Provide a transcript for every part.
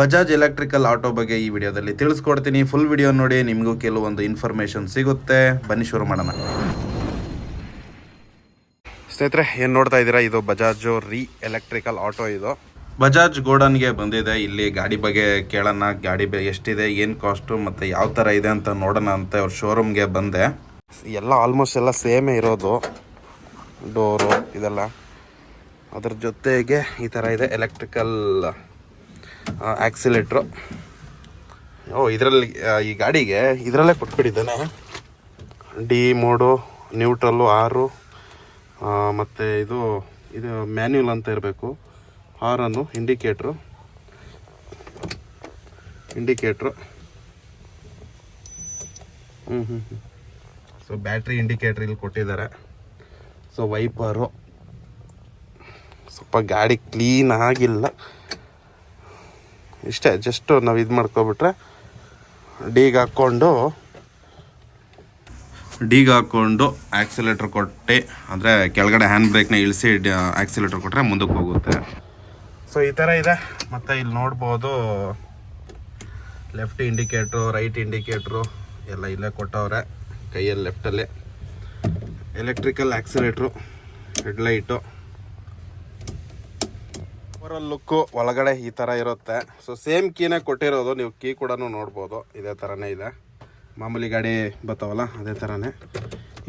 Bajaj electrical auto ಬಗ್ಗೆ ಈ ವಿಡಿಯೋದಲ್ಲಿ ತಿಳಿಸ್ಕೊಡ್ತೀನಿ. ಫುಲ್ ವಿಡಿಯೋ ನೋಡಿ ನಿಮಗೂ ಕೆಲವೊಂದು ಇನ್ಫಾರ್ಮೇಷನ್ ಸಿಗುತ್ತೆ. ಬನ್ನಿ ಶುರು ಮಾಡೋಣ. ಸ್ನೇಹಿತರೆ ಏನು ನೋಡ್ತಾ ಇದ್ದೀರಾ? ಇದು ಬಜಾಜ್ ರೀ ಎಲೆಕ್ಟ್ರಿಕಲ್ ಆಟೋ ಇದು. ಬಜಾಜ್ ಗೋಡನ್ಗೆ ಬಂದಿದೆ. ಇಲ್ಲಿ ಗಾಡಿ ಬಗ್ಗೆ ಕೇಳೋಣ. ಗಾಡಿ ಎಷ್ಟಿದೆ ಏನು ಕಾಸ್ಟು ಮತ್ತು ಯಾವ ಥರ ಇದೆ ಅಂತ ನೋಡೋಣ ಅಂತ ಅವ್ರ ಶೋರೂಮ್ಗೆ ಬಂದೆ. ಎಲ್ಲ ಆಲ್ಮೋಸ್ಟ್ ಎಲ್ಲ ಸೇಮೇ ಇರೋದು. ಡೋರು ಇದೆಲ್ಲ. ಅದ್ರ ಜೊತೆಗೆ ಈ ಥರ ಇದೆ ಎಲೆಕ್ಟ್ರಿಕಲ್ ಆಕ್ಸಿಲೇಟ್ರು ಓ, ಇದರಲ್ಲಿ ಈ ಗಾಡಿಗೆ ಇದರಲ್ಲೇ ಕೊಟ್ಬಿಟ್ಟಿದ್ದಾನೆ. ಡಿ ಮೋಡು ನ್ಯೂಟ್ರಲ್ಲು ಆರು ಮತ್ತು ಇದು ಇದು ಮ್ಯಾನ್ಯುವಲ್ ಅಂತ ಇರಬೇಕು. ಹಾರನ್ನು ಇಂಡಿಕೇಟ್ರು ಇಂಡಿಕೇಟ್ರು ಹ್ಞೂ ಹ್ಞೂ ಹ್ಞೂ ಸೊ ಬ್ಯಾಟ್ರಿ ಇಂಡಿಕೇಟ್ರ್ ಇಲ್ಲಿ ಕೊಟ್ಟಿದ್ದಾರೆ. ಸೊ ವೈಪರು ಸ್ವಲ್ಪ ಗಾಡಿ ಕ್ಲೀನ್ ಆಗಿಲ್ಲ. ಇಷ್ಟೇ ಜಸ್ಟು ನಾವು ಇದು ಮಾಡ್ಕೊಬಿಟ್ರೆ ಡೀಗ್ ಹಾಕ್ಕೊಂಡು ಡೀಗ್ ಹಾಕ್ಕೊಂಡು ಆ್ಯಕ್ಸಿಲೇಟ್ರ್ ಕೊಟ್ಟು ಅಂದರೆ ಕೆಳಗಡೆ ಹ್ಯಾಂಡ್ ಬ್ರೇಕ್ನ ಇಳಿಸಿ ಆ್ಯಕ್ಸಿಲೇಟ್ರ್ ಕೊಟ್ಟರೆ ಮುಂದಕ್ಕೆ ಹೋಗುತ್ತೆ. ಸೊ ಈ ಥರ ಇದೆ. ಮತ್ತು ಇಲ್ಲಿ ನೋಡ್ಬೋದು ಲೆಫ್ಟ್ ಇಂಡಿಕೇಟ್ರು ರೈಟ್ ಇಂಡಿಕೇಟ್ರು ಎಲ್ಲ ಇಲ್ಲೇ ಕೊಟ್ಟವ್ರೆ ಕೈಯಲ್ಲಿ ಲೆಫ್ಟಲ್ಲಿ electrical accelerator headlight overall look ಒಳಗಡೆ ಈ ಥರ ಇರುತ್ತೆ. ಸೊ ಸೇಮ್ ಕೀನೇ ಕೊಟ್ಟಿರೋದು, ನೀವು ಕೀ ಕೂಡ ನೋಡ್ಬೋದು. ಇದೇ ಥರನೇ ಇದೆ. ಮಾಮೂಲಿ ಗಾಡಿ ಬರ್ತಾವಲ್ಲ ಅದೇ ಥರನೇ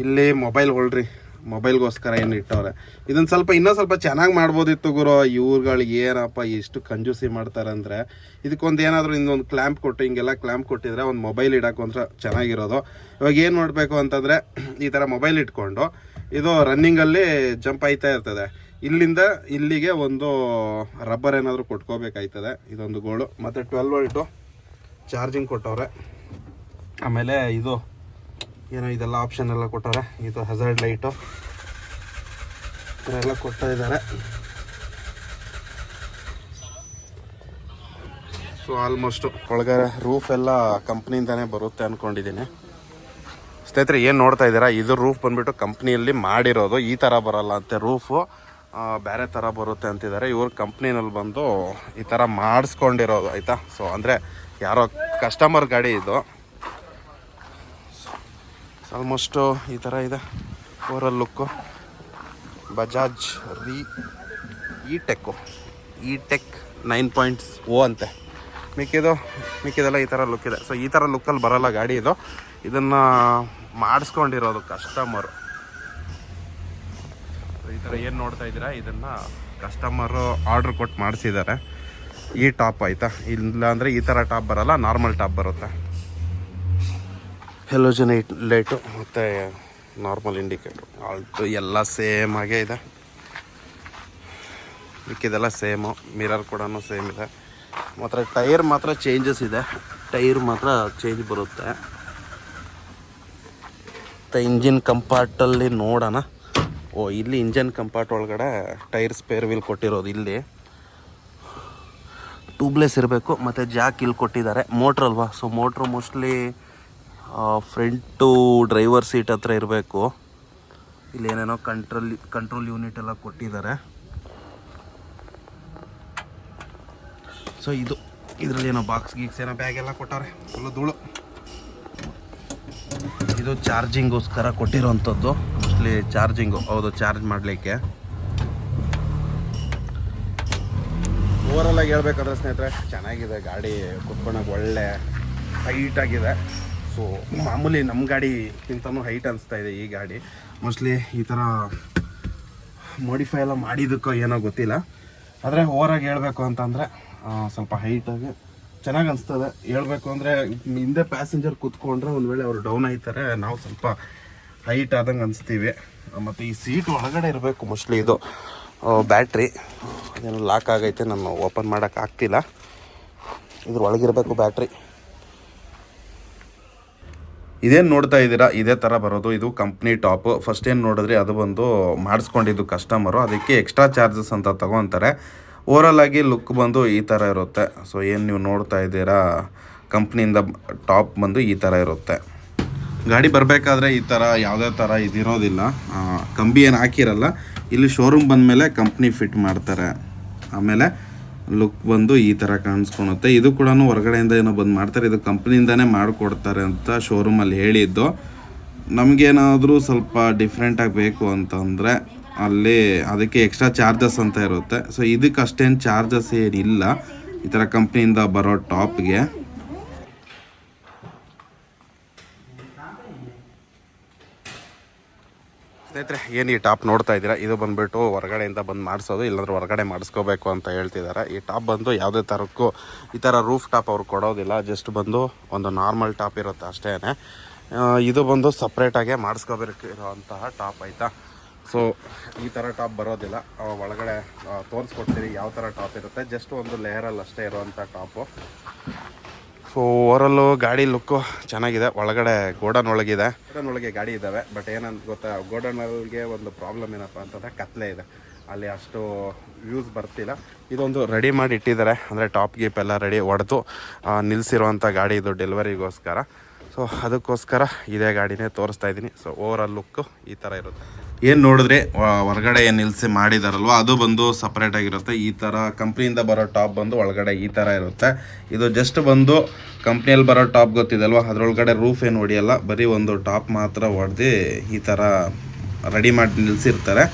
ಇಲ್ಲಿ ಮೊಬೈಲ್ ಹೊಳ್ರಿ. ಮೊಬೈಲ್ಗೋಸ್ಕರ ಏನು ಇಟ್ಟವ್ರೆ. ಇದನ್ನು ಸ್ವಲ್ಪ ಇನ್ನೂ ಸ್ವಲ್ಪ ಚೆನ್ನಾಗಿ ಮಾಡ್ಬೋದಿತ್ತು ಗುರು. ಇವ್ರುಗಳಿಗೆ ಏನಪ್ಪ, ಎಷ್ಟು ಕಂಜೂಸಿ ಮಾಡ್ತಾರೆ ಅಂದರೆ, ಇದಕ್ಕೊಂದು ಏನಾದರೂ ಇನ್ನೊಂದು ಕ್ಲ್ಯಾಂಪ್ ಕೊಟ್ಟು, ಹಿಂಗೆಲ್ಲ ಕ್ಲ್ಯಾಂಪ್ ಕೊಟ್ಟಿದ್ರೆ ಒಂದು ಮೊಬೈಲ್ ಇಡೋಕೆ ಒಂಥರ ಚೆನ್ನಾಗಿರೋದು. ಇವಾಗ ಏನು ಮಾಡಬೇಕು ಅಂತಂದರೆ, ಈ ಥರ ಮೊಬೈಲ್ ಇಟ್ಕೊಂಡು, ಇದು ರನ್ನಿಂಗಲ್ಲಿ ಜಂಪ್ ಆಯ್ತಾ ಇರ್ತದೆ. ಇಲ್ಲಿಂದ ಇಲ್ಲಿಗೆ ಒಂದು ರಬ್ಬರ್ ಏನಾದರೂ ಕೊಟ್ಕೋಬೇಕಾಯ್ತದೆ. ಇದೊಂದು ಗೋಳು. ಮತ್ತು ಟ್ವೆಲ್ ವೋಲ್ಟು ಚಾರ್ಜಿಂಗ್ ಕೊಟ್ಟವ್ರೆ. ಆಮೇಲೆ ಇದು ಏನೋ ಇದೆಲ್ಲ ಆಪ್ಷನ್ ಎಲ್ಲ ಕೊಟ್ಟವ್ರೆ. ಇದು ಹಝರ್ಡ್ ಲೈಟು ಎಲ್ಲ ಕೊಡ್ತಾ ಇದ್ದಾರೆ. ಸೊ ಆಲ್ಮೋಸ್ಟು ಒಳಗಡೆ ರೂಫ್ ಎಲ್ಲ ಕಂಪ್ನಿಯಿಂದನೇ ಬರುತ್ತೆ ಅಂದ್ಕೊಂಡಿದ್ದೀನಿ ಸ್ನೇಹಿತರೆ, ಏನು ನೋಡ್ತಾ ಇದ್ದೀರಾ? ಇದು ರೂಫ್ ಬಂದ್ಬಿಟ್ಟು ಕಂಪ್ನಿಯಲ್ಲಿ ಮಾಡಿರೋದು. ಈ ಥರ ಬರಲ್ಲ ಅಂತೆ. ರೂಫು ಬೇರೆ ಥರ ಬರುತ್ತೆ ಅಂತಿದ್ದಾರೆ. ಇವ್ರ ಕಂಪ್ನಿನಲ್ಲಿ ಬಂದು ಈ ಥರ ಮಾಡಿಸ್ಕೊಂಡಿರೋದು, ಆಯಿತಾ? ಸೊ ಅಂದರೆ ಯಾರೋ ಕಸ್ಟಮರ್ ಗಾಡಿ ಇದು. ಆಲ್ಮೋಸ್ಟು ಈ ಥರ ಇದೆ. Overall look Bajaj RE E tech E tech nine points oh ಅಂತೆ. ಮಿಕ್ಕಿದು, ಮಿಕ್ಕಿದೆಲ್ಲ ಈ ಥರ ಲುಕ್ ಇದೆ. ಸೊ ಈ ಥರ ಲುಕ್ಕಲ್ಲಿ ಬರೋಲ್ಲ ಗಾಡಿ ಇದು. ಇದನ್ನು ಮಾಡಿಸ್ಕೊಂಡಿರೋದು ಕಸ್ಟಮರು ಥರ ಏನು ನೋಡ್ತಾ ಇದ್ದೀರಾ? ಇದನ್ನು ಕಸ್ಟಮರು ಆರ್ಡ್ರ್ ಕೊಟ್ಟು ಮಾಡಿಸಿದ್ದಾರೆ ಈ ಟಾಪ್ ಆಯಿತಾ? ಇಲ್ಲ ಅಂದರೆ ಈ ಥರ ಟಾಪ್ ಬರಲ್ಲ ನಾರ್ಮಲ್ ಟಾಪ್ ಬರುತ್ತೆ. ಹೆಲೋಜನ್ ಲೈಟು ಮತ್ತು ನಾರ್ಮಲ್ ಇಂಡಿಕೇಟ್ರು ಆಲ್ಟು ಎಲ್ಲ ಸೇಮ್ ಆಗೇ ಇದೆ. ಮಿಕ್ಕಿದೆಲ್ಲ ಸೇಮು ಮಿರರ್ ಕೂಡ ಸೇಮ್ ಇದೆ. ಮಾತ್ರ ಟೈರ್ ಮಾತ್ರ ಚೇಂಜಸ್ ಇದೆ. ಟೈರ್ ಮಾತ್ರ ಚೇಂಜ್ ಬರುತ್ತೆ. ಮತ್ತು ಇಂಜಿನ್ ಕಂಪಾರ್ಟಲ್ಲಿ ನೋಡೋಣ. ಓ, ಇಲ್ಲಿ ಇಂಜನ್ ಕಂಪಾರ್ಟ್ ಒಳಗಡೆ ಟೈರ್ ಸ್ಪೇರ್ ವೀಲ್ ಕೊಟ್ಟಿರೋದು ಇಲ್ಲಿ. ಟ್ಯೂಬ್ಲೆಸ್ ಇರಬೇಕು, ಮತ್ತು ಜಾಕ್ ಇಲ್ಲಿ ಕೊಟ್ಟಿದ್ದಾರೆ. ಮೋಟ್ರ್ ಅಲ್ವಾ? So motor mostly front driver seat ಹತ್ರ ಇರಬೇಕು. ಇಲ್ಲಿ ಏನೇನೋ ಕಂಟ್ರೋಲ್ ಕಂಟ್ರೋಲ್ ಯೂನಿಟ್ ಎಲ್ಲ ಕೊಟ್ಟಿದ್ದಾರೆ. ಸೊ ಇದು, ಇದರಲ್ಲಿ ಏನೋ ಬಾಕ್ಸ್ ಗೀಕ್ಸ್ ಏನೋ ಬ್ಯಾಗ್ ಎಲ್ಲ ಕೊಟ್ಟವ್ರೆ. ಫುಲ್ಲು ಧೂಳು. ಇದು ಚಾರ್ಜಿಂಗೋಸ್ಕರ ಕೊಟ್ಟಿರೋಂಥದ್ದು. ಮೋಸ್ಟ್ಲಿ ಚಾರ್ಜಿಂಗು ಹೌದು ಚಾರ್ಜ್ ಮಾಡಲಿಕ್ಕೆ. ಓವರಾಲ್ ಆಗಿ ಹೇಳ್ಬೇಕಾದ್ರೆ ಸ್ನೇಹಿತರೆ, ಚೆನ್ನಾಗಿದೆ, ಗಾಡಿ ಕುತ್ಕೊಳಕ್ಕೆ ಒಳ್ಳೆ ಹೈಟಾಗಿದೆ ಸೊ ಮಾಮೂಲಿ ನಮ್ಮ ಗಾಡಿಗಿಂತನೂ ಹೈಟ್ ಅನಿಸ್ತಾ ಇದೆ ಈ ಗಾಡಿ. ಮೋಸ್ಟ್ಲಿ ಈ ಥರ ಮಾಡಿಫೈ ಎಲ್ಲ ಮಾಡಿದ್ದಕ್ಕೋ ಏನೋ ಗೊತ್ತಿಲ್ಲ. ಆದರೆ ಓವರಾಗಿ ಹೇಳಬೇಕು ಅಂತಂದರೆ ಸ್ವಲ್ಪ ಹೈಟಾಗಿ ಚೆನ್ನಾಗಿ ಅನಿಸ್ತದೆ. ಹೇಳಬೇಕು ಅಂದರೆ, ಹಿಂದೆ ಪ್ಯಾಸೆಂಜರ್ ಕೂತ್ಕೊಂಡ್ರೆ ಒಂದು ವೇಳೆ ಅವರು ಡೌನ್ ಆಯ್ತಾರೆ, ನಾವು ಸ್ವಲ್ಪ ಹೈಟ್ ಆದಂಗೆ ಅನಿಸ್ತೀವಿ. ಮತ್ತು ಈ ಸೀಟ್ ಒಳಗಡೆ ಇರಬೇಕು ಮೋಸ್ಟ್ಲಿ ಇದು. ಬ್ಯಾಟ್ರಿ ಅದೇನು ಲಾಕ್ ಆಗೈತೆ ನಾನು ಓಪನ್ ಮಾಡೋಕೆ ಆಗ್ತಿಲ್ಲ. ಇದ್ರ ಒಳಗಿರಬೇಕು ಬ್ಯಾಟ್ರಿ ಇದೇನು ನೋಡ್ತಾ ಇದ್ದೀರಾ? ಇದೇ ಥರ ಬರೋದು. ಇದು ಕಂಪ್ನಿ ಟಾಪು ಫಸ್ಟ್ ಏನು ನೋಡಿದ್ರಿ, ಅದು ಬಂದು ಮಾಡಿಸ್ಕೊಂಡಿದ್ದು ಕಸ್ಟಮರು ಅದಕ್ಕೆ ಎಕ್ಸ್ಟ್ರಾ ಚಾರ್ಜಸ್ ಅಂತ ತೊಗೊತಾರೆ. ಓವರಲ್ ಆಗಿ ಲುಕ್ ಬಂದು ಈ ಥರ ಇರುತ್ತೆ. ಸೊ ಏನು ನೀವು ನೋಡ್ತಾ ಇದ್ದೀರಾ? ಕಂಪ್ನಿಯಿಂದ ಟಾಪ್ ಬಂದು ಈ ಥರ ಇರುತ್ತೆ. ಗಾಡಿ ಬರಬೇಕಾದ್ರೆ ಈ ಥರ ಯಾವುದೇ ಥರ ಇದಿರೋದಿಲ್ಲ. ಕಂಬಿ ಏನು ಹಾಕಿರಲ್ಲ, ಇಲ್ಲಿ ಶೋರೂಮ್ ಬಂದಮೇಲೆ ಕಂಪ್ನಿ ಫಿಟ್ ಮಾಡ್ತಾರೆ. ಆಮೇಲೆ ಲುಕ್ ಬಂದು ಈ ಥರ ಕಾಣಿಸ್ಕೊಳುತ್ತೆ ಇದು ಕೂಡ ಹೊರಗಡೆಯಿಂದ ಏನೋ ಬಂದು ಮಾಡ್ತಾರೆ. ಇದು ಕಂಪ್ನಿಯಿಂದನೇ ಮಾಡಿಕೊಡ್ತಾರೆ ಅಂತ ಶೋರೂಮಲ್ಲಿ ಹೇಳಿದ್ದು. ನಮಗೇನಾದರೂ ಸ್ವಲ್ಪ ಡಿಫ್ರೆಂಟಾಗಿ ಬೇಕು ಅಂತಂದರೆ ಅಲ್ಲಿ ಅದಕ್ಕೆ ಎಕ್ಸ್ಟ್ರಾ ಚಾರ್ಜಸ್ ಅಂತ ಇರುತ್ತೆ. ಸೊ ಇದಕ್ಕೆ ಅಷ್ಟೇನು ಚಾರ್ಜಸ್ ಏನಿಲ್ಲ. ಈ ಥರ ಕಂಪ್ನಿಯಿಂದ ಬರೋ ಟಾಪ್ಗೆ ಸ್ನೇಹಿತರೆ, ಏನು ಈ ಟಾಪ್ ನೋಡ್ತಾ ಇದ್ದೀರಾ? ಇದು ಬಂದ್ಬಿಟ್ಟು ಹೊರಗಡೆಯಿಂದ ಬಂದು ಮಾಡಿಸೋದು. ಇಲ್ಲಾಂದ್ರೆ ಹೊರಗಡೆ ಮಾಡಿಸ್ಕೋಬೇಕು ಅಂತ ಹೇಳ್ತಿದ್ದಾರೆ. ಈ ಟಾಪ್ ಬಂದು ಯಾವುದೇ ಥರಕ್ಕೂ ಈ ಥರ ರೂಫ್ ಟಾಪ್ ಅವ್ರು ಕೊಡೋದಿಲ್ಲ. ಜಸ್ಟ್ ಬಂದು ಒಂದು ನಾರ್ಮಲ್ ಟಾಪ್ ಇರುತ್ತೆ ಅಷ್ಟೇ ಇದು ಬಂದು ಸಪ್ರೇಟಾಗೆ ಮಾಡಿಸ್ಕೋಬೇಕು ಇರೋವಂತಹ ಟಾಪ್ ಆಯಿತಾ? ಸೊ ಈ ಥರ ಟಾಪ್ ಬರೋದಿಲ್ಲ. ಒಳಗಡೆ ತೋರಿಸ್ಕೊಡ್ತೀರಿ ಯಾವ ಥರ ಟಾಪ್ ಇರುತ್ತೆ. ಜಸ್ಟ್ ಒಂದು ಲೇಯರಲ್ಲಿ ಅಷ್ಟೇ ಇರುವಂಥ ಟಾಪು. ಸೊ ಓವರಲ್ಲು ಗಾಡಿ ಲುಕ್ಕು ಚೆನ್ನಾಗಿದೆ. ಒಳಗಡೆ ಗೋಡನ್ ಒಳಗಿದೆ. ಗೋಡನ್ ಒಳಗೆ ಗಾಡಿ ಇದ್ದಾವೆ. ಬಟ್ ಏನಂತ ಗೊತ್ತಾ ಗೋಡನ್ ಒಳಗೆ ಒಂದು ಪ್ರಾಬ್ಲಮ್ ಏನಪ್ಪ ಅಂತಂದರೆ ಕತ್ಲೆ ಇದೆ. ಅಲ್ಲಿ ಅಷ್ಟು ವ್ಯೂಸ್ ಬರ್ತಿಲ್ಲ. ಇದೊಂದು ರೆಡಿ ಮಾಡಿ ಇಟ್ಟಿದ್ದಾರೆ. ಅಂದರೆ ಟಾಪ್ ಗೀಪ್ ಎಲ್ಲ ರೆಡಿ ಹೊಡೆದು ನಿಲ್ಲಿಸಿರುವಂಥ ಗಾಡಿ ಇದು ಡೆಲಿವರಿಗೋಸ್ಕರ ಸೊ ಅದಕ್ಕೋಸ್ಕರ ಇದೇ ಗಾಡಿನೇ ತೋರಿಸ್ತಾ ಇದ್ದೀನಿ. ಸೊ ಓವರಾಲ್ ಲುಕ್ಕು ಈ ಥರ ಇರುತ್ತೆ. ಏನು ನೋಡಿದ್ರೆ ಹೊರಗಡೆ ಏನು ನಿಲ್ಲಿಸಿ ಮಾಡಿದಾರಲ್ವ, ಅದು ಬಂದು ಸಪ್ರೇಟ್ ಆಗಿರುತ್ತೆ. ಈ ಥರ ಕಂಪ್ನಿಯಿಂದ ಬರೋ ಟಾಪ್ ಬಂದು ಒಳಗಡೆ ಈ ಥರ ಇರುತ್ತೆ. ಇದು ಜಸ್ಟ್ ಬಂದು ಕಂಪ್ನಿಯಲ್ಲಿ ಬರೋ ಟಾಪ್ ಗೊತ್ತಿದೆಲ್ವ ಅದರೊಳಗಡೆ ರೂಫ್ ಏನು ಹೊಡೆಯಲ್ಲ, ಬರೀ ಒಂದು ಟಾಪ್ ಮಾತ್ರ ಹೊಡೆದು ಈ ಥರ ರೆಡಿ ಮಾಡಿ ನಿಲ್ಲಿಸಿರ್ತಾರೆ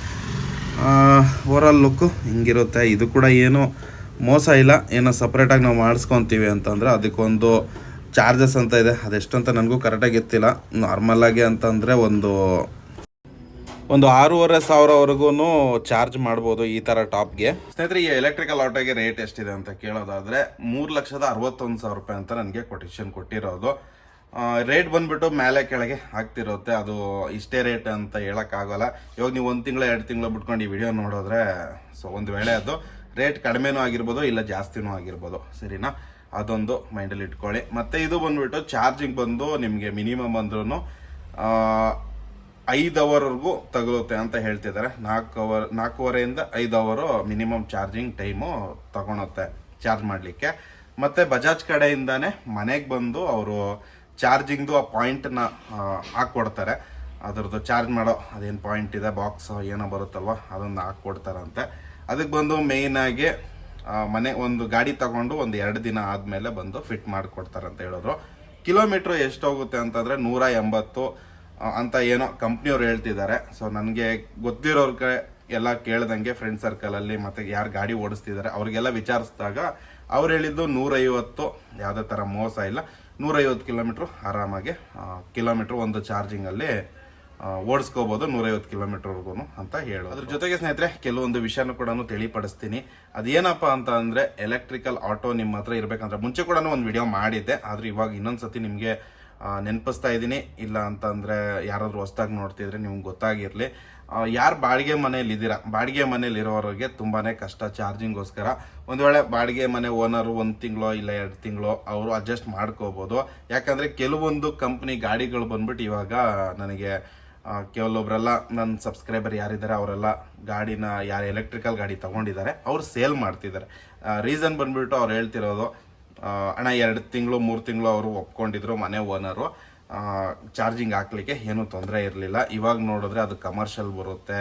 ಓವರಾಲ್ ಲುಕ್ಕು ಹಿಂಗಿರುತ್ತೆ. ಇದು ಕೂಡ ಏನು ಮೋಸ ಇಲ್ಲ. ಏನೋ ಸಪ್ರೇಟಾಗಿ ನಾವು ಮಾಡಿಸ್ಕೊತೀವಿ ಅಂತಂದರೆ ಅದಕ್ಕೊಂದು ಚಾರ್ಜಸ್ ಅಂತ ಇದೆ. ಅದೆಷ್ಟಂತ ನನಗೂ ಕರೆಕ್ಟಾಗಿ ಗೊತ್ತಿಲ್ಲ. ನಾರ್ಮಲಾಗಿ ಅಂತಂದರೆ ಒಂದು ಒಂದು ಆರೂವರೆ ಸಾವಿರವರೆಗೂ ಚಾರ್ಜ್ ಮಾಡ್ಬೋದು ಈ ಥರ ಟಾಪ್ಗೆ. ಸ್ನೇಹಿತರೆ, ಈ ಎಲೆಕ್ಟ್ರಿಕಲ್ ಆಟೋಗೆ ರೇಟ್ ಎಷ್ಟಿದೆ ಅಂತ ಕೇಳೋದಾದ್ರೆ ಮೂರು ಲಕ್ಷದ ಅರವತ್ತೊಂದು ಸಾವಿರ ರೂಪಾಯಿ ಅಂತ ನನಗೆ ಕೊಟೇಶನ್ ಕೊಟ್ಟಿರೋದು. ರೇಟ್ ಬಂದ್ಬಿಟ್ಟು ಮೇಲೆ ಕೆಳಗೆ ಆಗ್ತಿರುತ್ತೆ ಅದು ಇಷ್ಟೇ ರೇಟ್ ಅಂತ ಹೇಳೋಕ್ಕಾಗಲ್ಲ. ಇವಾಗ ನೀವು ಒಂದು ತಿಂಗಳು, ಎರಡು ತಿಂಗಳು ಬಿಟ್ಕೊಂಡು ಈ ವಿಡಿಯೋ ನೋಡಿದ್ರೆ, ಸೊ ಒಂದು ವೇಳೆ ಅದು ರೇಟ್ ಕಡಿಮೆನೂ ಆಗಿರ್ಬೋದು, ಇಲ್ಲ ಜಾಸ್ತಿನೂ ಆಗಿರ್ಬೋದು. ಸರಿನಾ? ಅದೊಂದು ಮೈಂಡಲ್ಲಿ ಇಟ್ಕೊಳ್ಳಿ. ಮತ್ತೆ ಇದು ಬಂದ್ಬಿಟ್ಟು ಚಾರ್ಜಿಂಗ್ ಬಂದು ನಿಮಗೆ ಮಿನಿಮಮ್ ಅಂದ್ರೂ ಐದು ಅವರ್ವರೆಗೂ ತಗಲುತ್ತೆ ಅಂತ ಹೇಳ್ತಿದ್ದಾರೆ ನಾಲ್ಕು ಅವರ್ ನಾಲ್ಕೂವರೆಯಿಂದ ಐದು ಅವರು ಮಿನಿಮಮ್ ಚಾರ್ಜಿಂಗ್ ಟೈಮು ತಗೊಳುತ್ತೆ, ಚಾರ್ಜ್ ಮಾಡಲಿಕ್ಕೆ. ಮತ್ತು ಬಜಾಜ್ ಕಡೆಯಿಂದಾನೆ ಮನೆಗೆ ಬಂದು ಅವರು ಚಾರ್ಜಿಂಗ್ದು ಆ ಪಾಯಿಂಟನ್ನ ಹಾಕ್ಕೊಡ್ತಾರೆ. ಅದರದ್ದು ಚಾರ್ಜ್ ಮಾಡೋ ಅದೇನು ಪಾಯಿಂಟ್ ಇದೆ, ಬಾಕ್ಸ್ ಏನೋ ಬರುತ್ತಲ್ವ ಅದನ್ನು ಹಾಕ್ಕೊಡ್ತಾರಂತೆ. ಅದಕ್ಕೆ ಬಂದು ಮೇಯ್ನಾಗಿ ಮನೆ ಒಂದು ಗಾಡಿ ತಗೊಂಡು ಒಂದು ಎರಡು ದಿನ ಆದಮೇಲೆ ಬಂದು ಫಿಟ್ ಮಾಡಿಕೊಡ್ತಾರಂತ ಹೇಳಿದ್ರು. ಕಿಲೋಮೀಟ್ರ್ ಎಷ್ಟೋಗುತ್ತೆ ಅಂತಂದರೆ ನೂರ ಎಂಬತ್ತು ಅಂತ ಏನೋ ಕಂಪ್ನಿಯವ್ರು ಹೇಳ್ತಿದ್ದಾರೆ. ಸೊ ನನಗೆ ಗೊತ್ತಿರೋರ ಕಡೆ ಎಲ್ಲ ಕೇಳ್ದಂಗೆ ಫ್ರೆಂಡ್ ಸರ್ಕಲಲ್ಲಿ ಮತ್ತು ಯಾರು ಗಾಡಿ ಓಡಿಸ್ತಿದ್ದಾರೆ ಅವ್ರಿಗೆಲ್ಲ ವಿಚಾರಿಸಿದಾಗ ಅವ್ರು ಹೇಳಿದ್ದು ನೂರೈವತ್ತು, ಯಾವುದೇ ಥರ ಮೋಸ ಇಲ್ಲ. ನೂರೈವತ್ತು ಕಿಲೋಮೀಟ್ರು ಆರಾಮಾಗಿ ಕಿಲೋಮೀಟ್ರ್ ಒಂದು ಚಾರ್ಜಿಂಗಲ್ಲಿ ಓಡಿಸ್ಕೋಬೋದು ನೂರೈವತ್ತು ಕಿಲೋಮೀಟ್ರ್ವರೆಗೂ ಅಂತ ಹೇಳೋದು. ಅದ್ರ ಜೊತೆಗೆ ಸ್ನೇಹಿತರೆ, ಕೆಲವೊಂದು ವಿಷಯನೂ ಕೂಡ ತಿಳಿಪಡಿಸ್ತೀನಿ. ಅದೇನಪ್ಪ ಅಂತ ಅಂದರೆ ಎಲೆಕ್ಟ್ರಿಕಲ್ ಆಟೋ ನಿಮ್ಮ ಹತ್ರ ಇರಬೇಕಂದ್ರೆ, ಮುಂಚೆ ಕೂಡ ಒಂದು ವಿಡಿಯೋ ಮಾಡಿದ್ದೆ, ಆದ್ರೆ ಇವಾಗ ಇನ್ನೊಂದ್ಸತಿ ನಿಮಗೆ ನೆನಪಿಸ್ತಾ ಇದ್ದೀನಿ. ಇಲ್ಲ ಅಂತಂದರೆ ಯಾರಾದರೂ ಹೊಸ್ದಾಗಿ ನೋಡ್ತಿದ್ರೆ ನಿಮ್ಗೆ ಗೊತ್ತಾಗಿರಲಿ. ಯಾರು ಬಾಡಿಗೆ ಮನೇಲಿ ಇದ್ದೀರಾ? ಬಾಡಿಗೆ ಮನೇಲಿ ಇರೋರಿಗೆ ತುಂಬಾ ಕಷ್ಟ ಚಾರ್ಜಿಂಗೋಸ್ಕರ ಒಂದು ವೇಳೆ ಬಾಡಿಗೆ ಮನೆ ಓನರು ಒಂದು ತಿಂಗಳು ಇಲ್ಲ ಎರಡು ತಿಂಗಳೋ ಅವರು ಅಡ್ಜಸ್ಟ್ ಮಾಡ್ಕೋಬೋದು. ಯಾಕಂದರೆ ಕೆಲವೊಂದು ಕಂಪ್ನಿ ಗಾಡಿಗಳು ಬಂದ್ಬಿಟ್ಟು ಇವಾಗ ನನಗೆ ಕೆಲವೊಬ್ಬರೆಲ್ಲ ನನ್ನ ಸಬ್ಸ್ಕ್ರೈಬರ್ ಯಾರಿದ್ದಾರೆ ಅವರೆಲ್ಲ ಗಾಡಿನ, ಯಾರು ಎಲೆಕ್ಟ್ರಿಕಲ್ ಗಾಡಿ ತಗೊಂಡಿದ್ದಾರೆ ಅವ್ರು ಸೇಲ್ ಮಾಡ್ತಿದ್ದಾರೆ ರೀಸನ್ ಬಂದ್ಬಿಟ್ಟು ಅವ್ರು ಹೇಳ್ತಿರೋದು ಅಣ್ಣ ಎರಡು ತಿಂಗಳು, ಮೂರು ತಿಂಗಳು ಅವರು ಒಪ್ಕೊಂಡಿದ್ರು ಮನೆ ಓನರು. ಚಾರ್ಜಿಂಗ್ ಹಾಕ್ಲಿಕ್ಕೆ ಏನೂ ತೊಂದರೆ ಇರಲಿಲ್ಲ. ಇವಾಗ ನೋಡಿದ್ರೆ ಅದು ಕಮರ್ಷಿಯಲ್ ಬರುತ್ತೆ.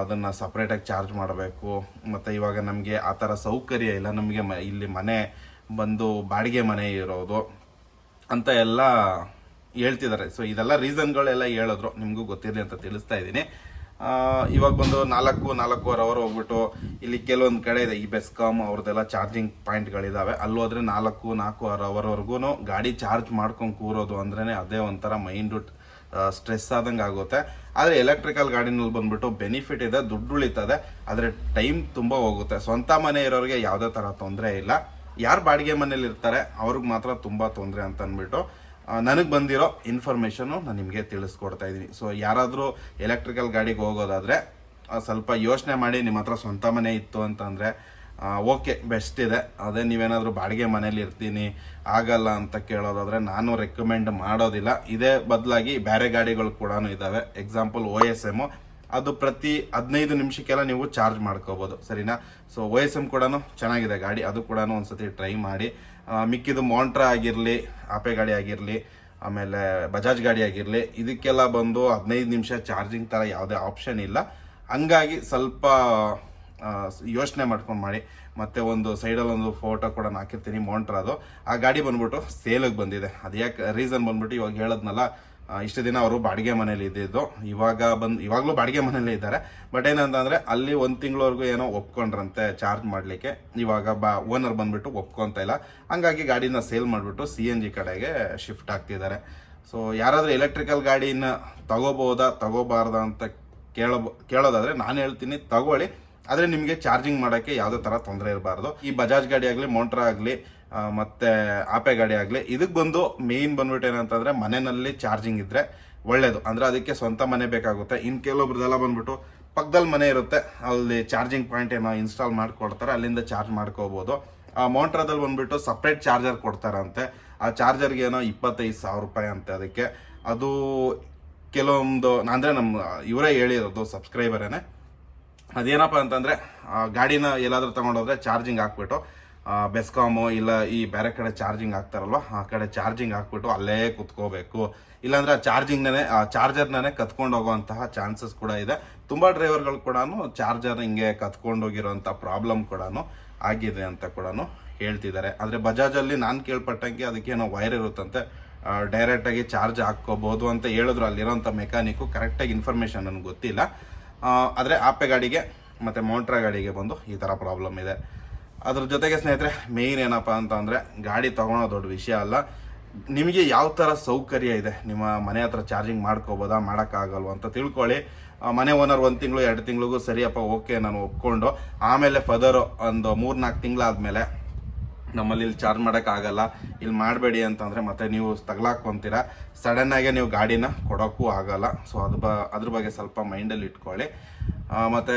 ಅದನ್ನು ಸಪ್ರೇಟಾಗಿ ಚಾರ್ಜ್ ಮಾಡಬೇಕು. ಮತ್ತು ಇವಾಗ ನಮಗೆ ಆ ಥರ ಸೌಕರ್ಯ ಇಲ್ಲ. ನಮಗೆ ಮ, ಇಲ್ಲಿ ಮನೆ ಬಂದು ಬಾಡಿಗೆ ಮನೆ ಇರೋದು ಅಂತ ಎಲ್ಲ ಹೇಳ್ತಿದ್ದಾರೆ. ಸೊ ಇದೆಲ್ಲ ರೀಸನ್ಗಳೆಲ್ಲ ಹೇಳಿದ್ರು. ನಿಮಗೂ ಗೊತ್ತಿರಲಿ ಅಂತ ತಿಳಿಸ್ತಾ ಇದ್ದೀನಿ. ಇವಾಗ ಬಂದು ನಾಲ್ಕು ನಾಲ್ಕೂವರೆ ಅವರ್ ಹೋಗ್ಬಿಟ್ಟು ಇಲ್ಲಿ ಕೆಲವೊಂದು ಕಡೆ ಇದೆ. ಈ ಬೆಸ್ಕಾಮ್ ಅವ್ರದ್ದೆಲ್ಲ ಚಾರ್ಜಿಂಗ್ ಪಾಯಿಂಟ್ಗಳಿದ್ದಾವೆ ಅಲ್ಲಿ ಹೋದ್ರೆ ನಾಲ್ಕು ನಾಲ್ಕೂವರೆ ಅವರ್ವರೆಗೂ ಗಾಡಿ ಚಾರ್ಜ್ ಮಾಡ್ಕೊಂಡು ಕೂರೋದು ಅಂದ್ರೇ ಅದೇ ಒಂಥರ ಮೈಂಡು ಸ್ಟ್ರೆಸ್ ಆದಂಗೆ ಆಗುತ್ತೆ. ಆದರೆ ಎಲೆಕ್ಟ್ರಿಕಲ್ ಗಾಡಿನಲ್ಲಿ ಬಂದ್ಬಿಟ್ಟು ಬೆನಿಫಿಟ್ ಇದೆ, ದುಡ್ಡು ಉಳಿತದೆ, ಆದರೆ ಟೈಮ್ ತುಂಬ ಹೋಗುತ್ತೆ. ಸ್ವಂತ ಮನೆ ಇರೋರಿಗೆ ಯಾವುದೇ ಥರ ತೊಂದರೆ ಇಲ್ಲ. ಯಾರು ಬಾಡಿಗೆ ಮನೇಲಿ ಇರ್ತಾರೆ ಅವ್ರಿಗೆ ಮಾತ್ರ ತುಂಬ ತೊಂದರೆ ಅಂತ ಅಂದ್ಬಿಟ್ಟು ನನಗೆ ಬಂದಿರೋ ಇನ್ಫಾರ್ಮೇಷನು ನಾನು ನಿಮಗೆ ತಿಳಿಸ್ಕೊಡ್ತಾ ಇದ್ದೀನಿ ಸೊ ಯಾರಾದರೂ ಎಲೆಕ್ಟ್ರಿಕಲ್ ಗಾಡಿಗೆ ಹೋಗೋದಾದರೆ ಸ್ವಲ್ಪ ಯೋಚನೆ ಮಾಡಿ, ನಿಮ್ಮ ಹತ್ರ ಸ್ವಂತ ಮನೆ ಇತ್ತು ಅಂತಂದರೆ ಓಕೆ ಬೆಸ್ಟ್ ಇದೆ. ಅದೇ ನೀವೇನಾದರೂ ಬಾಡಿಗೆ ಮನೇಲಿ ಇರ್ತೀನಿ, ಆಗಲ್ಲ ಅಂತ ಕೇಳೋದಾದರೆ ನಾನು ರೆಕಮೆಂಡ್ ಮಾಡೋದಿಲ್ಲ. ಇದೇ ಬದಲಾಗಿ ಬೇರೆ ಗಾಡಿಗಳು ಕೂಡ ಇದ್ದಾವೆ ಎಕ್ಸಾಂಪಲ್ ಓ ಎಸ್ ಎಮ್ಮು ಅದು ಪ್ರತಿ ಹದಿನೈದು ನಿಮಿಷಕ್ಕೆಲ್ಲ ನೀವು ಚಾರ್ಜ್ ಮಾಡ್ಕೋಬೋದು, ಸರಿನಾ? ಸೊ ಓ ಎಸ್ ಕೂಡ ಚೆನ್ನಾಗಿದೆ ಗಾಡಿ, ಅದು ಕೂಡ ಒಂದ್ಸತಿ ಟ್ರೈ ಮಾಡಿ. ಮಿಕ್ಕಿದು ಮೋಂಟ್ರಾ ಆಗಿರಲಿ ಆಪೆ ಗಾಡಿ ಆಗಿರಲಿ, ಆಮೇಲೆ ಬಜಾಜ್ ಗಾಡಿ ಆಗಿರಲಿ, ಇದಕ್ಕೆಲ್ಲ ಬಂದು ಹದಿನೈದು ನಿಮಿಷ ಚಾರ್ಜಿಂಗ್ ಥರ ಯಾವುದೇ ಆಪ್ಷನ್ ಇಲ್ಲ. ಹಂಗಾಗಿ ಸ್ವಲ್ಪ ಯೋಚನೆ ಮಾಡ್ಕೊಂಡು ಮಾಡಿ. ಮತ್ತೆ ಒಂದು ಸೈಡಲ್ಲಿ ಒಂದು ಫೋಟೋ ಕೂಡ ಹಾಕಿರ್ತೀನಿ ಮೋಂಟ್ರ್ ಅದು. ಆ ಗಾಡಿ ಬಂದ್ಬಿಟ್ಟು ಸೇಲಿಗೆ ಬಂದಿದೆ. ಅದು ಯಾಕೆ ರೀಸನ್ ಬಂದ್ಬಿಟ್ಟು ಇವಾಗ ಹೇಳದ್ನಲ್ಲ ಇಷ್ಟು ದಿನ ಅವರು ಬಾಡಿಗೆ ಮನೇಲಿ ಇದ್ದಿದ್ದು. ಇವಾಗ ಬಂದು, ಇವಾಗಲೂ ಬಾಡಿಗೆ ಮನೇಲಿ ಇದ್ದಾರೆ. ಬಟ್ ಏನಂತಂದರೆ ಅಲ್ಲಿ ಒಂದು ತಿಂಗಳವರೆಗೂ ಏನೋ ಒಪ್ಕೊಂಡ್ರಂತೆ ಚಾರ್ಜ್ ಮಾಡಲಿಕ್ಕೆ. ಇವಾಗ ಬಾ, ಓನರ್ ಬಂದ್ಬಿಟ್ಟು ಒಪ್ಕೊಂತ ಇಲ್ಲ. ಹಂಗಾಗಿ ಗಾಡಿನ ಸೇಲ್ ಮಾಡಿಬಿಟ್ಟು ಸಿ ಎನ್ ಜಿ ಕಡೆಗೆ ಶಿಫ್ಟ್ ಆಗ್ತಿದ್ದಾರೆ. ಸೊ ಯಾರಾದರೂ ಎಲೆಕ್ಟ್ರಿಕಲ್ ಗಾಡಿನ ತಗೋಬೋದಾ, ತಗೋಬಾರ್ದಾ ಅಂತ ಕೇಳೋ ಕೇಳೋದಾದ್ರೆ ನಾನು ಹೇಳ್ತೀನಿ ತಗೊಳ್ಳಿ. ಆದರೆ ನಿಮಗೆ ಚಾರ್ಜಿಂಗ್ ಮಾಡೋಕ್ಕೆ ಯಾವುದೇ ಥರ ತೊಂದರೆ ಇರಬಾರ್ದು. ಈ ಬಜಾಜ್ ಗಾಡಿ ಆಗಲಿ ಮೋಟ್ರ್ ಆಗಲಿ ಮತ್ತೆ ಆಪೆ ಗಾಡಿ ಆಗಲಿ ಇದಕ್ಕೆ ಬಂದು ಮೇಯ್ನ್ ಬಂದ್ಬಿಟ್ಟು ಏನಂತಂದರೆ ಮನೆಯಲ್ಲಿ ಚಾರ್ಜಿಂಗ್ ಇದ್ದರೆ ಒಳ್ಳೇದು. ಅಂದರೆ ಅದಕ್ಕೆ ಸ್ವಂತ ಮನೆ ಬೇಕಾಗುತ್ತೆ. ಇನ್ನು ಕೆಲವೊಬ್ರದ್ದೆಲ್ಲ ಬಂದ್ಬಿಟ್ಟು ಪಕ್ಕದಲ್ಲಿ ಮನೆ ಇರುತ್ತೆ. ಅಲ್ಲಿ ಚಾರ್ಜಿಂಗ್ ಪಾಯಿಂಟ್ ಏನೋ ಇನ್ಸ್ಟಾಲ್ ಮಾಡಿಕೊಡ್ತಾರೆ, ಅಲ್ಲಿಂದ ಚಾರ್ಜ್ ಮಾಡ್ಕೋಬೋದು. ಆ, ಮೋಟ್ರದಲ್ಲಿ ಬಂದ್ಬಿಟ್ಟು ಸಪ್ರೇಟ್ ಚಾರ್ಜರ್ ಕೊಡ್ತಾರಂತೆ. ಆ ಚಾರ್ಜರ್ಗೆ ಏನೋ ಇಪ್ಪತ್ತೈದು ಸಾವಿರ ರೂಪಾಯಿ ಅಂತೆ ಅದಕ್ಕೆ. ಅದು ಕೆಲವೊಂದು, ಅಂದರೆ ನಮ್ಮ ಇವರೇ ಹೇಳಿರೋದು ಸಬ್ಸ್ಕ್ರೈಬರೇನೆ ಅದೇನಪ್ಪ ಅಂತಂದರೆ ಗಾಡಿನ ಎಲ್ಲಾದರೂ ತಗೊಂಡೋದ್ರೆ ಚಾರ್ಜಿಂಗ್ ಹಾಕ್ಬಿಟ್ಟು ಬೆಸ್ಕಾಮು ಇಲ್ಲ ಈ ಬೇರೆ ಕಡೆ ಚಾರ್ಜಿಂಗ್ ಹಾಕ್ತಾರಲ್ವ, ಆ ಕಡೆ ಚಾರ್ಜಿಂಗ್ ಹಾಕ್ಬಿಟ್ಟು ಅಲ್ಲೇ ಕುತ್ಕೋಬೇಕು. ಇಲ್ಲಾಂದ್ರೆ ಆ ಚಾರ್ಜಿಂಗ್ನೇ ಆ ಚಾರ್ಜರ್ನೇ ಕತ್ಕೊಂಡು ಹೋಗುವಂತಹ ಚಾನ್ಸಸ್ ಕೂಡ ಇದೆ. ತುಂಬ ಡ್ರೈವರ್ಗಳು ಕೂಡ ಚಾರ್ಜರ್ ಹಿಂಗೆ ಕತ್ಕೊಂಡು ಹೋಗಿರೋಂಥ ಪ್ರಾಬ್ಲಮ್ ಕೂಡ ಆಗಿದೆ ಅಂತ ಕೂಡ ಹೇಳ್ತಿದ್ದಾರೆ. ಆದರೆ ಬಜಾಜಲ್ಲಿ ನಾನು ಕೇಳ್ಪಟ್ಟಂಗೆ ಅದಕ್ಕೇನೋ ವೈರ್ ಇರುತ್ತಂತೆ ಡೈರೆಕ್ಟಾಗಿ ಚಾರ್ಜ್ ಹಾಕ್ಕೋಬೋದು ಅಂತ ಹೇಳಿದ್ರು. ಅಲ್ಲಿರೋಂಥ ಮೆಕ್ಯಾನಿಕ್ಕು ಕರೆಕ್ಟಾಗಿ ಇನ್ಫಾರ್ಮೇಷನ್ ನನಗೆ ಗೊತ್ತಿಲ್ಲ. ಆದರೆ ಆಪೆ ಗಾಡಿಗೆ ಮತ್ತು ಮೋಟ್ರಾ ಗಾಡಿಗೆ ಬಂದು ಈ ಥರ ಪ್ರಾಬ್ಲಮ್ ಇದೆ. ಅದ್ರ ಜೊತೆಗೆ ಸ್ನೇಹಿತರೆ ಮೇಯ್ನ್ ಏನಪ್ಪ ಅಂತ ಅಂದರೆ ಗಾಡಿ ತೊಗೊಳೋ ದೊಡ್ಡ ವಿಷಯ ಅಲ್ಲ. ನಿಮಗೆ ಯಾವ ಥರ ಸೌಕರ್ಯ ಇದೆ? ನಿಮ್ಮ ಮನೆ ಹತ್ರ ಚಾರ್ಜಿಂಗ್ ಮಾಡ್ಕೋಬೋದಾ? ಮಾಡೋಕ್ಕಾಗಲ್ವ ಅಂತ ತಿಳ್ಕೊಳ್ಳಿ. ಮನೆ ಓನರ್ ಒಂದು ತಿಂಗಳು, ಎರಡು ತಿಂಗಳಿಗೂ ಸರಿಯಪ್ಪ ಓಕೆ ನಾನು ಒಪ್ಕೊಂಡು. ಆಮೇಲೆ ಫದರ್ ಒಂದು ಮೂರು ನಾಲ್ಕು ತಿಂಗಳಾದಮೇಲೆ ನಮ್ಮಲ್ಲಿ ಇಲ್ಲಿ ಚಾರ್ಜ್ ಮಾಡೋಕ್ಕಾಗಲ್ಲ. ಇಲ್ಲಿ ಮಾಡಬೇಡಿ ಅಂತಂದರೆ ಮತ್ತೆ ನೀವು ತಗಲಾಕೊಂತೀರ? ಸಡನ್ನಾಗೆ ನೀವು ಗಾಡಿನ ಕೊಡೋಕ್ಕೂ ಆಗಲ್ಲ. ಸೊ ಅದು ಬ, ಅದ್ರ ಬಗ್ಗೆ ಸ್ವಲ್ಪ ಮೈಂಡಲ್ಲಿ ಇಟ್ಕೊಳ್ಳಿ. ಮತ್ತೆ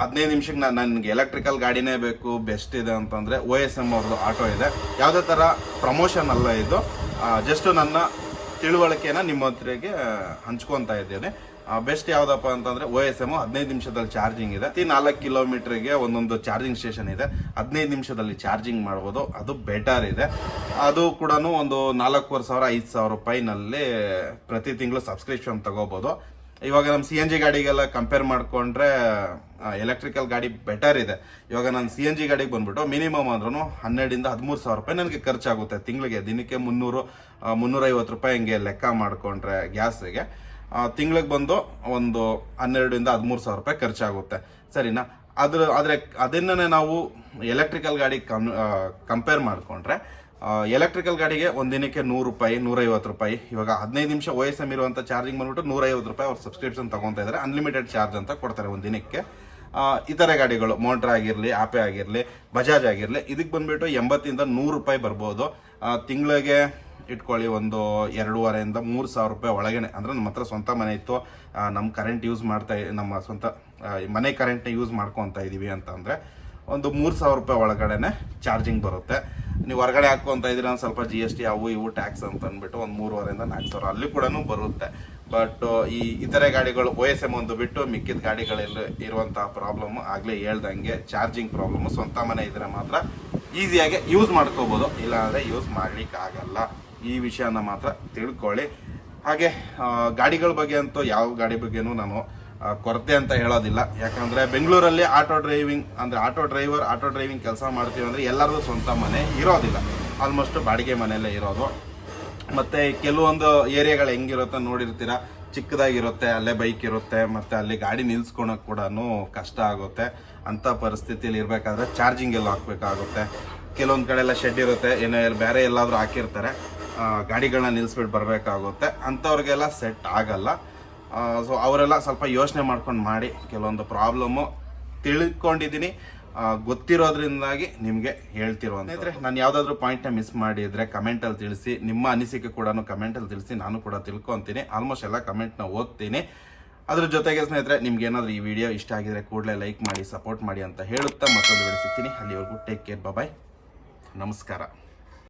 ಹದಿನೈದು ನಿಮಿಷಕ್ಕೆ ನಾನು ನನಗೆ ಎಲೆಕ್ಟ್ರಿಕಲ್ ಗಾಡಿನೇ ಬೇಕು ಬೆಸ್ಟ್ ಇದೆ ಅಂತಂದರೆ ಓ ಎಸ್ ಎಂ ಅವ್ರದ್ದು ಆಟೋ ಇದೆ. ಯಾವುದೇ ಥರ ಪ್ರಮೋಷನ್ ಅಲ್ಲ ಇದು. ಜಸ್ಟ್ ನನ್ನ ತಿಳುವಳಿಕೆನ ನಿಮ್ಮ ಹತ್ರಗೆ ಹಂಚ್ಕೊತಾ ಇದ್ದೇನೆ. ಬೆಸ್ಟ್ ಯಾವುದಪ್ಪ ಅಂತಂದರೆ ಓ ಎಸ್ ಎಂ ಹದಿನೈದು ನಿಮಿಷದಲ್ಲಿ ಚಾರ್ಜಿಂಗ್ ಇದೆ. ಪ್ರತಿ ನಾಲ್ಕು ಕಿಲೋಮೀಟ್ರಿಗೆ ಒಂದೊಂದು ಚಾರ್ಜಿಂಗ್ ಸ್ಟೇಷನ್ ಇದೆ. ಹದಿನೈದು ನಿಮಿಷದಲ್ಲಿ ಚಾರ್ಜಿಂಗ್ ಮಾಡ್ಬೋದು. ಅದು ಬೆಟರ್ ಇದೆ. ಅದು ಕೂಡ ಒಂದು ನಾಲ್ಕೂವರೆ ಸಾವಿರ, ಐದು ಸಾವಿರ ರೂಪಾಯಿನಲ್ಲಿ ಪ್ರತಿ ತಿಂಗಳು ಸಬ್ಸ್ಕ್ರಿಪ್ಷನ್ ತಗೋಬೋದು. ಇವಾಗ ನಮ್ಮ ಸಿ ಎನ್ ಜಿ ಗಾಡಿಗೆಲ್ಲ ಕಂಪೇರ್ ಮಾಡಿಕೊಂಡ್ರೆ ಎಲೆಕ್ಟ್ರಿಕಲ್ ಗಾಡಿ ಬೆಟರ್ ಇದೆ. ಇವಾಗ ನಾನು ಸಿ ಎನ್ ಜಿ ಗಾಡಿಗೆ ಬಂದ್ಬಿಟ್ಟು ಮಿನಿಮಮ್ ಅಂದ್ರೂ ಹನ್ನೆರಡಿಂದ ಹದಿಮೂರು ಸಾವಿರ ರೂಪಾಯಿ ನನಗೆ ಖರ್ಚಾಗುತ್ತೆ ತಿಂಗಳಿಗೆ. ದಿನಕ್ಕೆ ಮುನ್ನೂರು ಮುನ್ನೂರೈವತ್ತು ರೂಪಾಯಿ ಹಿಂಗೆ ಲೆಕ್ಕ ಮಾಡಿಕೊಂಡ್ರೆ ಗ್ಯಾಸಿಗೆ. ತಿಂಗಳಿಗೆ ಬಂದು ಒಂದು ಹನ್ನೆರಡರಿಂದ ಹದಿಮೂರು ಸಾವಿರ ರೂಪಾಯಿ ಖರ್ಚಾಗುತ್ತೆ. ಸರಿನಾ? ಅದ್ರ, ಆದರೆ ಅದನ್ನೇ ನಾವು ಎಲೆಕ್ಟ್ರಿಕಲ್ ಗಾಡಿ ಕಮ್ ಕಂಪೇರ್ ಮಾಡಿಕೊಂಡ್ರೆ ಎಲೆಕ್ಟ್ರಿಕಲ್ ಗಾಡಿಗೆ ಒಂದಿನಕ್ಕೆ ದಿನಕ್ಕೆ ನೂರು ರೂಪಾಯಿ, ನೂರೈವತ್ತು ರೂಪಾಯಿ. ಇವಾಗ ಹದಿನೈದು ನಿಮಿಷ ಓ ಎಸ್ ಇರುವಂಥ ಚಾರ್ಜಿಂಗ್ ಬಂದ್ಬಿಟ್ಟು ನೂರೈವತ್ತು ರೂಪಾಯಿ ಅವ್ರು ಸಬ್ಸ್ಕ್ರಿಪ್ಷನ್ ತಗೊತಾ ಇದ್ದಾರೆ ಅನ್ಲಿಮಿಟೆಡ್ ಚಾರ್ಜ್ ಅಂತ ಕೊಡ್ತಾರೆ ಒಂದು ದಿನಕ್ಕೆ. ಇತರೆ ಗಾಡಿಗಳು ಮೋಟ್ರ್ ಆಗಿರಲಿ ಆಪೆ ಆಗಿರಲಿ ಬಜಾಜ್ ಆಗಿರಲಿ ಇದಕ್ಕೆ ಬಂದ್ಬಿಟ್ಟು ಎಂಬತ್ತಿಂದ ನೂರು ರೂಪಾಯಿ ಬರ್ಬೋದು. ತಿಂಗಳಿಗೆ ಇಟ್ಕೊಳ್ಳಿ ಒಂದು ಎರಡೂವರೆಯಿಂದ ಮೂರು ಸಾವಿರ ರೂಪಾಯಿ ಒಳಗೇನೆ. ಅಂದರೆ ನಮ್ಮ ಹತ್ರ ಸ್ವಂತ ಮನೆ ಇತ್ತು. ನಮ್ಮ ಕರೆಂಟ್ ಯೂಸ್ ಮಾಡ್ತಾ ನಮ್ಮ ಸ್ವಂತ ಮನೆ ಕರೆಂಟ್ನ ಯೂಸ್ ಮಾಡ್ಕೊತಾ ಇದ್ದೀವಿ ಅಂತ ಅಂದರೆ ಒಂದು ಮೂರು ಸಾವಿರ ರೂಪಾಯಿ ಒಳಗಡೆ ಚಾರ್ಜಿಂಗ್ ಬರುತ್ತೆ. ನೀವು ಹೊರಗಡೆ ಹಾಕ್ಕೊಂತ ಇದ್ರೆ ಒಂದು ಸ್ವಲ್ಪ ಜಿ ಎಸ್ ಟಿ ಅವು ಇವು ಟ್ಯಾಕ್ಸ್ ಅಂತ ಅಂದ್ಬಿಟ್ಟು ಒಂದು ಮೂರುವರೆಯಿಂದ ನಾಲ್ಕು ಸಾವಿರ. ಅಲ್ಲಿ ಕೂಡ ಬರುತ್ತೆ. ಬಟ್ ಈ ಇತರೆ ಗಾಡಿಗಳು ಓ ಎಸ್ ಎಂ ಒಂದು ಬಿಟ್ಟು ಮಿಕ್ಕಿದ ಗಾಡಿಗಳಲ್ಲಿ ಇರುವಂತಹ ಪ್ರಾಬ್ಲಮ್ ಆಗಲೇ ಹೇಳ್ದಂಗೆ ಚಾರ್ಜಿಂಗ್ ಪ್ರಾಬ್ಲಮ್ ಸ್ವಂತ ಮನೆ ಇದ್ರೆ ಮಾತ್ರ ಈಸಿಯಾಗಿ ಯೂಸ್ ಮಾಡ್ಕೋಬೋದು. ಇಲ್ಲಾಂದರೆ ಯೂಸ್ ಮಾಡ್ಲಿಕ್ಕೆ ಆಗಲ್ಲ ಈ ವಿಷಯನ ಮಾತ್ರ ತಿಳ್ಕೊಳ್ಳಿ. ಹಾಗೆ ಗಾಡಿಗಳ ಬಗ್ಗೆ ಅಂತೂ ಯಾವ ಗಾಡಿ ಬಗ್ಗೆನೂ ನಾನು ಕೊರತೆ ಅಂತ ಹೇಳೋದಿಲ್ಲ. ಯಾಕಂದ್ರೆ ಬೆಂಗಳೂರಲ್ಲಿ ಆಟೋ ಡ್ರೈವಿಂಗ್, ಅಂದ್ರೆ ಆಟೋ ಡ್ರೈವರ್, ಆಟೋ ಡ್ರೈವಿಂಗ್ ಕೆಲಸ ಮಾಡ್ತೀವಿ ಅಂದ್ರೆ ಎಲ್ಲರದು ಸ್ವಂತ ಮನೆ ಇರೋದಿಲ್ಲ. ಆಲ್ಮೋಸ್ಟ್ ಬಾಡಿಗೆ ಮನೆಯಲ್ಲೇ ಇರೋದು. ಮತ್ತೆ ಕೆಲವೊಂದು ಏರಿಯಾಗಳು ಹೆಂಗಿರುತ್ತೆ ನೋಡಿರ್ತೀರ? ಚಿಕ್ಕದಾಗಿರುತ್ತೆ, ಅಲ್ಲೇ ಬೈಕ್ ಇರುತ್ತೆ, ಮತ್ತೆ ಅಲ್ಲಿ ಗಾಡಿ ನಿಲ್ಸ್ಕೊಳಕ್ ಕೂಡ ಕಷ್ಟ ಆಗುತ್ತೆ. ಅಂತ ಪರಿಸ್ಥಿತಿಯಲ್ಲಿ ಇರಬೇಕಾದ್ರೆ ಚಾರ್ಜಿಂಗ್ ಎಲ್ಲ ಹಾಕ್ಬೇಕಾಗುತ್ತೆ. ಕೆಲವೊಂದು ಕಡೆ ಎಲ್ಲ ಶೆಡ್ ಇರುತ್ತೆ, ಏನೋ ಬೇರೆ ಎಲ್ಲಾದ್ರೂ ಹಾಕಿರ್ತಾರೆ. ಗಾಡಿಗಳನ್ನ ನಿಲ್ಲಿಸ್ಬಿಟ್ಟು ಬರಬೇಕಾಗುತ್ತೆ. ಅಂಥವ್ರಿಗೆಲ್ಲ ಸೆಟ್ ಆಗಲ್ಲ. ಸೊ ಅವರೆಲ್ಲ ಸ್ವಲ್ಪ ಯೋಚನೆ ಮಾಡ್ಕೊಂಡು ಮಾಡಿ ಕೆಲವೊಂದು ಪ್ರಾಬ್ಲಮ್ಮು ತಿಳ್ಕೊಂಡಿದ್ದೀನಿ. ಗೊತ್ತಿರೋದ್ರಿಂದಾಗಿ ನಿಮಗೆ ಹೇಳ್ತಿರೋ ಸ್ನೇಹಿತರೆ ನಾನು ಯಾವುದಾದ್ರೂ ಪಾಯಿಂಟ್ನ ಮಿಸ್ ಮಾಡಿದರೆ ಕಮೆಂಟಲ್ಲಿ ತಿಳಿಸಿ ನಿಮ್ಮ ಅನಿಸಿಕೆ ಕೂಡ ಕಮೆಂಟಲ್ಲಿ ತಿಳಿಸಿ ನಾನು ಕೂಡ ತಿಳ್ಕೊತೀನಿ. ಆಲ್ಮೋಸ್ಟ್ ಎಲ್ಲ ಕಮೆಂಟ್ನ ಓದ್ತೀನಿ. ಅದ್ರ ಜೊತೆಗೆ ಸ್ನೇಹಿತರೆ ನಿಮ್ಗೆ ಏನಾದರೂ ಈ ವಿಡಿಯೋ ಇಷ್ಟ ಆಗಿದ್ರೆ ಕೂಡಲೇ ಲೈಕ್ ಮಾಡಿ ಸಪೋರ್ಟ್ ಮಾಡಿ ಅಂತ ಹೇಳುತ್ತಾ ಮತ್ತೊಂದು ವಿಡಿಯೋ ಸಿಗ್ತೀನಿ. ಅಲ್ಲಿವರೆಗೂ ಟೇಕ್ ಕೇರ್ ಬಾಯ್ ನಮಸ್ಕಾರ.